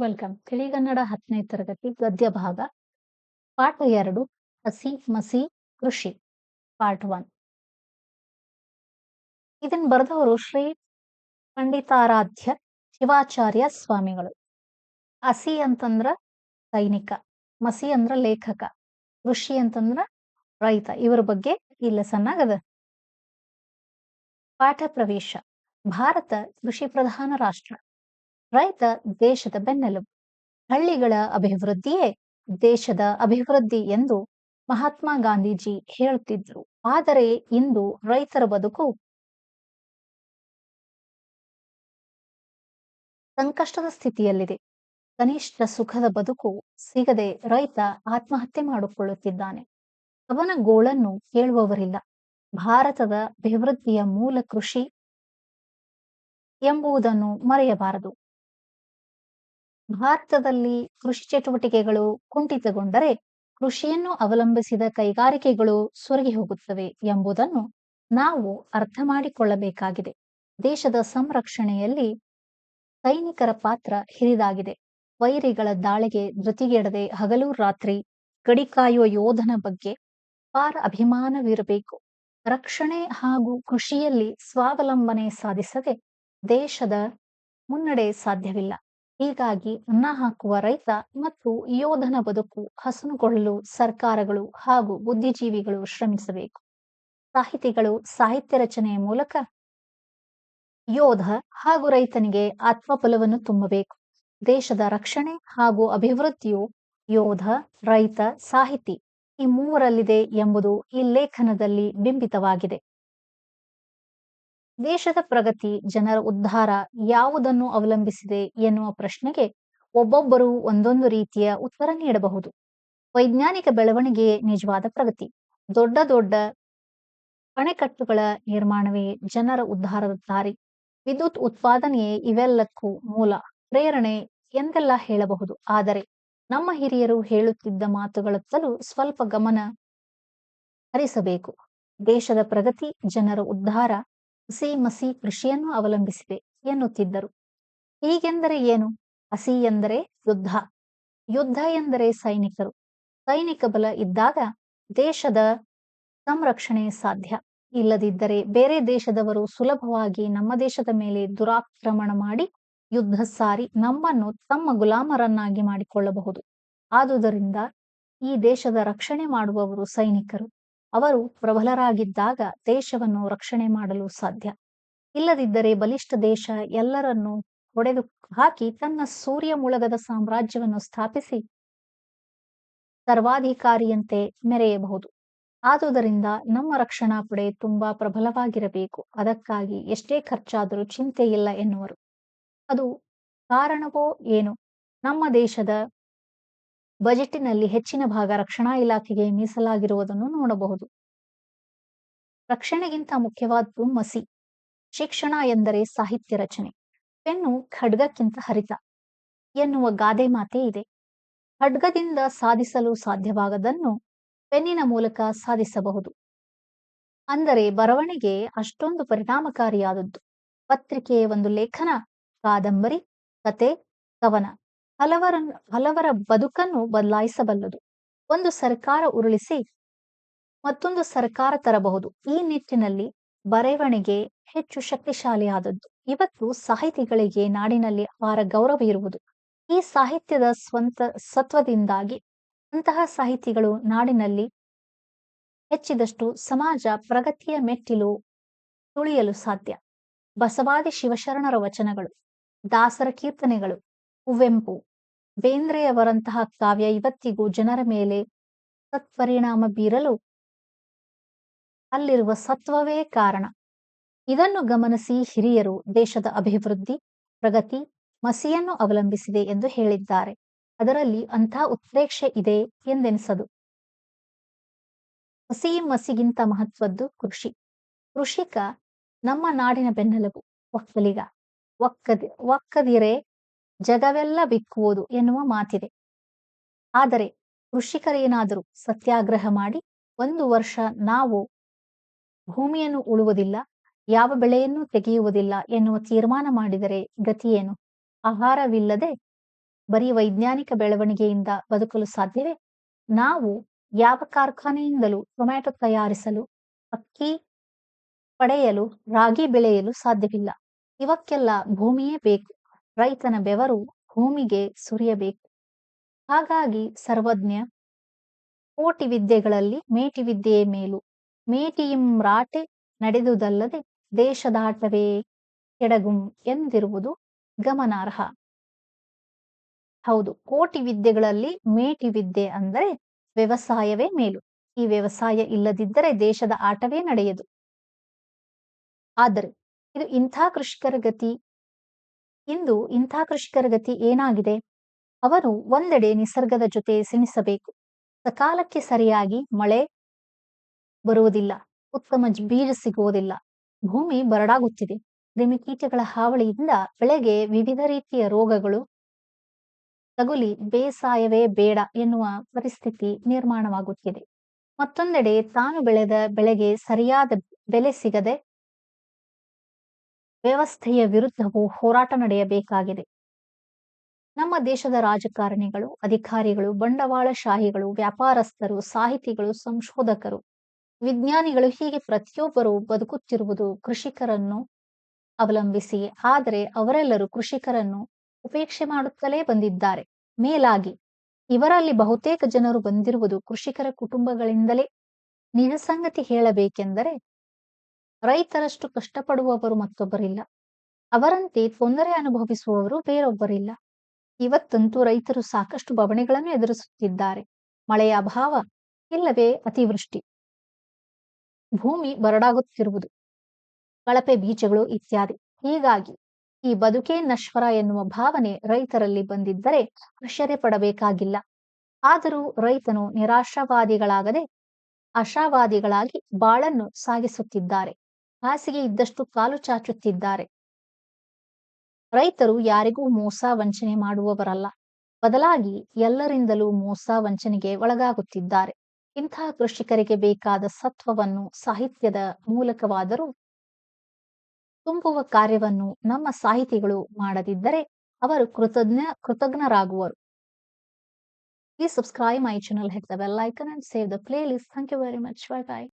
Welcome. ತಿಳಿಗನ್ನಡ ಹತ್ತನೇ ತರಗತಿ, ಗದ್ಯ ಭಾಗ. ಪಾಠ ಎರಡು, ಹಸಿ ಮಸಿ ಕೃಷಿ. Part one. ಇದನ್ನು ಬರೆದವರು ಶ್ರೀ ಪಂಡಿತಾರಾಧ್ಯ ಶಿವಾಚಾರ್ಯ ಸ್ವಾಮಿಗಳು. ಹಸಿ ಅಂತಂದ್ರ ಸೈನಿಕ, ಮಸಿ ಅಂದ್ರ ಲೇಖಕ, ಕೃಷಿ ಅಂತಂದ್ರ ರೈತ. ಇವರ ಬಗ್ಗೆ ಈ ಲೆಸನ್ ಪಾಠ ಪ್ರವೇಶ. ಭಾರತ ಕೃಷಿ ಪ್ರಧಾನ ರಾಷ್ಟ್ರ. ರೈತ ದೇಶದ ಬೆನ್ನೆಲುಬು. ಹಳ್ಳಿಗಳ ಅಭಿವೃದ್ಧಿಯೇ ದೇಶದ ಅಭಿವೃದ್ಧಿ ಎಂದು ಮಹಾತ್ಮ ಗಾಂಧೀಜಿ ಹೇಳುತ್ತಿದ್ರು. ಆದರೆ ಇಂದು ರೈತರ ಬದುಕು ಸಂಕಷ್ಟದ ಸ್ಥಿತಿಯಲ್ಲಿದೆ. ಕನಿಷ್ಠ ಸುಖದ ಬದುಕು ಸಿಗದೆ ರೈತ ಆತ್ಮಹತ್ಯೆ ಮಾಡಿಕೊಳ್ಳುತ್ತಿದ್ದಾನೆ. ಅವನ ಗೋಳನ್ನು ಕೇಳುವವರಿಲ್ಲ. ಭಾರತದ ಅಭಿವೃದ್ಧಿಯ ಮೂಲ ಕೃಷಿ ಎಂಬುದನ್ನು ಮರೆಯಬಾರದು. ಭಾರತದಲ್ಲಿ ಕೃಷಿ ಚಟುವಟಿಕೆಗಳು ಕುಂಠಿತಗೊಂಡರೆ ಕೃಷಿಯನ್ನು ಅವಲಂಬಿಸಿದ ಕೈಗಾರಿಕೆಗಳು ಸೊರಗಿ ಹೋಗುತ್ತವೆ ಎಂಬುದನ್ನು ನಾವು ಅರ್ಥ ಮಾಡಿಕೊಳ್ಳಬೇಕಾಗಿದೆ. ದೇಶದ ಸಂರಕ್ಷಣೆಯಲ್ಲಿ ಸೈನಿಕರ ಪಾತ್ರ ಹಿರಿದಾಗಿದೆ. ವೈರಿಗಳ ದಾಳಿಗೆ ಧೃತಿಗೆಡದೆ ಹಗಲು ರಾತ್ರಿ ಗಡಿ ಕಾಯುವ ಯೋಧನ ಬಗ್ಗೆ ಪಾರ ಅಭಿಮಾನವಿರಬೇಕು. ರಕ್ಷಣೆ ಹಾಗೂ ಕೃಷಿಯಲ್ಲಿ ಸ್ವಾವಲಂಬನೆ ಸಾಧಿಸದೆ ದೇಶದ ಮುನ್ನಡೆ ಸಾಧ್ಯವಿಲ್ಲ. ಹೀಗಾಗಿ ಅನ್ನ ಹಾಕುವ ರೈತ ಮತ್ತು ಯೋಧನ ಬದುಕು ಹಸನುಗೊಳ್ಳಲು ಸರ್ಕಾರಗಳು ಹಾಗೂ ಬುದ್ಧಿಜೀವಿಗಳು ಶ್ರಮಿಸಬೇಕು. ಸಾಹಿತಿಗಳು ಸಾಹಿತ್ಯ ರಚನೆಯ ಮೂಲಕ ಯೋಧ ಹಾಗೂ ರೈತನಿಗೆ ಆತ್ಮಬಲವನ್ನು ತುಂಬಬೇಕು. ದೇಶದ ರಕ್ಷಣೆ ಹಾಗೂ ಅಭಿವೃದ್ಧಿಯು ಯೋಧ, ರೈತ, ಸಾಹಿತಿ ಈ ಮೂವರಲ್ಲಿದೆ ಎಂಬುದು ಈ ಲೇಖನದಲ್ಲಿ ಬಿಂಬಿತವಾಗಿದೆ. ದೇಶದ ಪ್ರಗತಿ, ಜನರ ಉದ್ಧಾರ ಯಾವುದನ್ನು ಅವಲಂಬಿಸಿದೆ ಎನ್ನುವ ಪ್ರಶ್ನೆಗೆ ಒಬ್ಬೊಬ್ಬರು ಒಂದೊಂದು ರೀತಿಯ ಉತ್ತರ ನೀಡಬಹುದು. ವೈಜ್ಞಾನಿಕ ಬೆಳವಣಿಗೆಯೇ ನಿಜವಾದ ಪ್ರಗತಿ. ದೊಡ್ಡ ದೊಡ್ಡ ಅಣೆಕಟ್ಟುಗಳ ನಿರ್ಮಾಣವೇ ಜನರ ಉದ್ಧಾರದ ದಾರಿ. ವಿದ್ಯುತ್ ಉತ್ಪಾದನೆಯೇ ಇವೆಲ್ಲಕ್ಕೂ ಮೂಲ, ಪ್ರೇರಣೆ ಎಂದೆಲ್ಲ ಹೇಳಬಹುದು. ಆದರೆ ನಮ್ಮ ಹಿರಿಯರು ಹೇಳುತ್ತಿದ್ದ ಮಾತುಗಳತ್ತಲೂ ಸ್ವಲ್ಪ ಗಮನ ಹರಿಸಬೇಕು. ದೇಶದ ಪ್ರಗತಿ, ಜನರ ಉದ್ಧಾರ ಹಸಿ ಮಸಿ ಕೃಷಿಯನ್ನು ಅವಲಂಬಿಸಿದೆ ಎನ್ನುತ್ತಿದ್ದರು. ಹೀಗೆಂದರೆ ಏನು? ಹಸಿ ಎಂದರೆ ಯುದ್ಧ. ಯುದ್ಧ ಎಂದರೆ ಸೈನಿಕರು. ಸೈನಿಕ ಬಲ ಇದ್ದಾಗ ದೇಶದ ಸಂರಕ್ಷಣೆ ಸಾಧ್ಯ. ಇಲ್ಲದಿದ್ದರೆ ಬೇರೆ ದೇಶದವರು ಸುಲಭವಾಗಿ ನಮ್ಮ ದೇಶದ ಮೇಲೆ ದುರಾಕ್ರಮಣ ಮಾಡಿ ಯುದ್ಧ ಸಾರಿ ನಮ್ಮನ್ನು ತಮ್ಮ ಗುಲಾಮರನ್ನಾಗಿ ಮಾಡಿಕೊಳ್ಳಬಹುದು. ಆದುದರಿಂದ ಈ ದೇಶದ ರಕ್ಷಣೆ ಮಾಡುವವರು ಸೈನಿಕರು. ಅವರು ಪ್ರಬಲರಾಗಿದ್ದಾಗ ದೇಶವನ್ನು ರಕ್ಷಣೆ ಮಾಡಲು ಸಾಧ್ಯ. ಇಲ್ಲದಿದ್ದರೆ ಬಲಿಷ್ಠ ದೇಶ ಎಲ್ಲರನ್ನೂ ಹೊಡೆದು ಹಾಕಿ ತನ್ನ ಸೂರ್ಯ ಮುಳಗದ ಸಾಮ್ರಾಜ್ಯವನ್ನು ಸ್ಥಾಪಿಸಿ ಸರ್ವಾಧಿಕಾರಿಯಂತೆ ಮೆರೆಯಬಹುದು. ಆದುದರಿಂದ ನಮ್ಮ ರಕ್ಷಣಾ ಪಡೆ ತುಂಬಾ ಪ್ರಬಲವಾಗಿರಬೇಕು. ಅದಕ್ಕಾಗಿ ಎಷ್ಟೇ ಖರ್ಚಾದರೂ ಚಿಂತೆ ಇಲ್ಲ ಎನ್ನುವರು. ಅದು ಕಾರಣವೋ ಏನು? ನಮ್ಮ ದೇಶದ ಬಜೆಟಿನಲ್ಲಿ ಹೆಚ್ಚಿನ ಭಾಗ ರಕ್ಷಣಾ ಇಲಾಖೆಗೆ ಮೀಸಲಾಗಿರುವುದನ್ನು ನೋಡಬಹುದು. ರಕ್ಷಣೆಗಿಂತ ಮುಖ್ಯವಾದ್ದು ಮಸಿ, ಶಿಕ್ಷಣ ಎಂದರೆ ಸಾಹಿತ್ಯ ರಚನೆ, ಪೆನ್ನು ಖಡ್ಗಕ್ಕಿಂತ ಹರಿತ ಎನ್ನುವ ಗಾದೆ ಮಾತೇ ಇದೆ. ಖಡ್ಗದಿಂದ ಸಾಧಿಸಲು ಸಾಧ್ಯವಾಗದನ್ನು ಪೆನ್ನಿನ ಮೂಲಕ ಸಾಧಿಸಬಹುದು. ಅಂದರೆ ಬರವಣಿಗೆ ಅಷ್ಟೊಂದು ಪರಿಣಾಮಕಾರಿಯಾದದ್ದು. ಪತ್ರಿಕೆಯ ಒಂದು ಲೇಖನ, ಕಾದಂಬರಿ, ಕತೆ, ಕವನ. ಹಲವರ ಹಲವರ ಬದುಕನ್ನು ಬದಲಾಯಿಸಬಲ್ಲದು. ಒಂದು ಸರ್ಕಾರ ಉರುಳಿಸಿ ಮತ್ತೊಂದು ಸರ್ಕಾರ ತರಬಹುದು. ಈ ನಿಟ್ಟಿನಲ್ಲಿ ಬರವಣಿಗೆ ಹೆಚ್ಚು ಶಕ್ತಿಶಾಲಿಯಾದದ್ದು. ಇವತ್ತು ಸಾಹಿತಿಗಳಿಗೆ ನಾಡಿನಲ್ಲಿ ಅಪಾರ ಗೌರವ ಇರುವುದು. ಈ ಸಾಹಿತ್ಯದ ಸ್ವಂತ, ಸತ್ವದಿಂದಾಗಿ ಅಂತಹ ಸಾಹಿತಿಗಳು ನಾಡಿನಲ್ಲಿ ಹೆಚ್ಚಿದಷ್ಟು ಸಮಾಜ ಪ್ರಗತಿಯ ಮೆಟ್ಟಿಲು ತುಳಿಯಲು ಸಾಧ್ಯ. ಬಸವಾದಿ ಶಿವಶರಣರ ವಚನಗಳು, ದಾಸರ ಕೀರ್ತನೆಗಳು, ಕುವೆಂಪು ಬೇಂದ್ರೆಯವರಂತಹ ಕಾವ್ಯ ಇವತ್ತಿಗೂ ಜನರ ಮೇಲೆ ಸತ್ಪರಿಣಾಮ ಬೀರಲು ಅಲ್ಲಿರುವ ಸತ್ವವೇ ಕಾರಣ. ಇದನ್ನು ಗಮನಿಸಿ ಹಿರಿಯರು ದೇಶದ ಅಭಿವೃದ್ಧಿ, ಪ್ರಗತಿ, ಮಸಿಯನ್ನು ಅವಲಂಬಿಸಿದೆ ಎಂದು ಹೇಳಿದ್ದಾರೆ. ಅದರಲ್ಲಿ ಅಂಥ ಉತ್ಪ್ರೇಕ್ಷೆ ಇದೆ ಎಂದೆನಿಸದು. ಹಸಿ ಮಸಿಗಿಂತ ಮಹತ್ವದ್ದು ಕೃಷಿ. ಕೃಷಿಕ ನಮ್ಮ ನಾಡಿನ ಬೆನ್ನೆಲುಬು, ಒಕ್ಕಲಿಗ. ಒಕ್ಕದಿ, ಒಕ್ಕದಿರೆ ಜಗವೆಲ್ಲ ಬಿಕ್ಕುವುದು ಎನ್ನುವ ಮಾತಿದೆ. ಆದರೆ ಕೃಷಿಕರೇನಾದರೂ ಸತ್ಯಾಗ್ರಹ ಮಾಡಿ ಒಂದು ವರ್ಷ ನಾವು ಭೂಮಿಯನ್ನು ಉಳುವುದಿಲ್ಲ, ಯಾವ ಬೆಳೆಯನ್ನು ತೆಗೆಯುವುದಿಲ್ಲ ಎನ್ನುವ ತೀರ್ಮಾನ ಮಾಡಿದರೆ ಗತಿಯೇನು ಆಹಾರವಿಲ್ಲದೆ ಬರೀ ವೈಜ್ಞಾನಿಕ ಬೆಳವಣಿಗೆಯಿಂದ ಬದುಕಲು ಸಾಧ್ಯವೇ? ನಾವು ಯಾವ ಕಾರ್ಖಾನೆಯಿಂದಲೂ ಟೊಮ್ಯಾಟೊ ತಯಾರಿಸಲು, ಅಕ್ಕಿ ಪಡೆಯಲು, ರಾಗಿ ಬೆಳೆಯಲು ಸಾಧ್ಯವಿಲ್ಲ. ಇವಕ್ಕೆಲ್ಲ ಭೂಮಿಯೇ ಬೇಕು. ರೈತನ ಬೆವರು ಭೂಮಿಗೆ ಸುರಿಯಬೇಕು. ಹಾಗಾಗಿ ಸರ್ವಜ್ಞ ಕೋಟಿ ವಿದ್ಯೆಗಳಲ್ಲಿ ಮೇಟಿ ವಿದ್ಯೆಯೇ ಮೇಲು. ಮೇಟಿಯಿಂ ರಾಟೆ ನಡೆದುದಲ್ಲದೆ ದೇಶದಾಟವೇ ಕೆಡಗುಂ ಎಂದಿರುವುದು ಗಮನಾರ್ಹ. ಹೌದು, ಕೋಟಿ ವಿದ್ಯೆಗಳಲ್ಲಿ ಮೇಟಿ ವಿದ್ಯೆ ಅಂದರೆ ವ್ಯವಸಾಯವೇ ಮೇಲು. ಈ ವ್ಯವಸಾಯ ಇಲ್ಲದಿದ್ದರೆ ದೇಶದ ಆಟವೇ ನಡೆಯದು. ಆದರೆ ಇದು ಇಂಥ ಕೃಷಿಕರ ಗತಿ ಇಂದು ಇಂಥ ಕೃಷಿಕರ ಗತಿ ಏನಾಗಿದೆ? ಅವರು ಒಂದೆಡೆ ನಿಸರ್ಗದ ಜೊತೆ ಸೆಣಿಸಬೇಕು ಸಕಾಲಕ್ಕೆ ಸರಿಯಾಗಿ ಮಳೆ ಬರುವುದಿಲ್ಲ. ಉತ್ತಮ ಬೀಜ ಸಿಗುವುದಿಲ್ಲ. ಭೂಮಿ ಬರಡಾಗುತ್ತಿದೆ. ಕ್ರಿಮಿಕೀಟಗಳ ಹಾವಳಿಯಿಂದ ಬೆಳೆಗೆ ವಿವಿಧ ರೀತಿಯ ರೋಗಗಳು ತಗುಲಿ ಬೇಸಾಯವೇ ಬೇಡ ಎನ್ನುವ ಪರಿಸ್ಥಿತಿ ನಿರ್ಮಾಣವಾಗುತ್ತಿದೆ. ಮತ್ತೊಂದೆಡೆ ತಾನು ಬೆಳೆದ ಬೆಳೆಗೆ ಸರಿಯಾದ ಬೆಲೆ ಸಿಗದೆ ವ್ಯವಸ್ಥೆಯ ವಿರುದ್ಧವೂ ಹೋರಾಟ ನಡೆಯಬೇಕಾಗಿದೆ. ನಮ್ಮ ದೇಶದ ರಾಜಕಾರಣಿಗಳು, ಅಧಿಕಾರಿಗಳು, ಬಂಡವಾಳಶಾಹಿಗಳು, ವ್ಯಾಪಾರಸ್ಥರು, ಸಾಹಿತಿಗಳು, ಸಂಶೋಧಕರು, ವಿಜ್ಞಾನಿಗಳು ಹೀಗೆ ಪ್ರತಿಯೊಬ್ಬರು ಬದುಕುತ್ತಿರುವುದು ಕೃಷಿಕರನ್ನು ಅವಲಂಬಿಸಿ, ಆದರೆ ಅವರೆಲ್ಲರೂ ಕೃಷಿಕರನ್ನು ಉಪೇಕ್ಷೆ ಮಾಡುತ್ತಲೇ ಬಂದಿದ್ದಾರೆ. ಮೇಲಾಗಿ, ಇವರಲ್ಲಿ ಬಹುತೇಕ ಜನರು ಬಂದಿರುವುದು ಕೃಷಿಕರ ಕುಟುಂಬಗಳಿಂದಲೇ. ನಿಜ ಸಂಗತಿ ಹೇಳಬೇಕೆಂದರೆ ರೈತರಷ್ಟು ಕಷ್ಟಪಡುವವರು ಮತ್ತೊಬ್ಬರಿಲ್ಲ. ಅವರಂತೆ ತೊಂದರೆ ಅನುಭವಿಸುವವರು ಬೇರೊಬ್ಬರಿಲ್ಲ. ಇವತ್ತಂತೂ ರೈತರು ಸಾಕಷ್ಟು ಬವಣೆಗಳನ್ನು ಎದುರಿಸುತ್ತಿದ್ದಾರೆ. ಮಳೆಯ ಅಭಾವ ಇಲ್ಲವೇ ಅತಿವೃಷ್ಟಿ. ಭೂಮಿ ಬರಡಾಗುತ್ತಿರುವುದು. ಕಳಪೆ ಬೀಜಗಳು ಇತ್ಯಾದಿ. ಹೀಗಾಗಿ ಈ ಬದುಕೇ ನಶ್ವರ ಎನ್ನುವ ಭಾವನೆ ರೈತರಲ್ಲಿ ಬಂದಿದ್ದರೆ ಆಶ್ಚರ್ಯ ಪಡಬೇಕಾಗಿಲ್ಲ. ಆದರೂ ರೈತನು ನಿರಾಶಾವಾದಿಗಳಾಗದೆ ಆಶಾವಾದಿಗಳಾಗಿ ಬಾಳನ್ನು ಸಾಗಿಸುತ್ತಿದ್ದಾರೆ. ಹಾಸಿಗೆ ಇದ್ದಷ್ಟು ಕಾಲು ಚಾಚುತ್ತಿದ್ದಾರೆ ರೈತರು ಯಾರಿಗೂ ಮೋಸ ವಂಚನೆ ಮಾಡುವವರಲ್ಲ ಬದಲಾಗಿ ಎಲ್ಲರಿಂದಲೂ ಮೋಸ ವಂಚನೆಗೆ ಒಳಗಾಗುತ್ತಿದ್ದಾರೆ ಇಂತಹ ಕೃಷಿಕರಿಗೆ ಬೇಕಾದ ಸತ್ವವನ್ನು ಸಾಹಿತ್ಯದ ಮೂಲಕವಾದರೂ ತುಂಬುವ ಕಾರ್ಯವನ್ನು ನಮ್ಮ ಸಾಹಿತಿಗಳು ಮಾಡದಿದ್ದರೆ ಅವರು ಕೃತಜ್ಞ ಕೃತಜ್ಞರಾಗುವರು Please subscribe my channel, hit the bell icon and save the playlist. Thank you very much. Bye bye.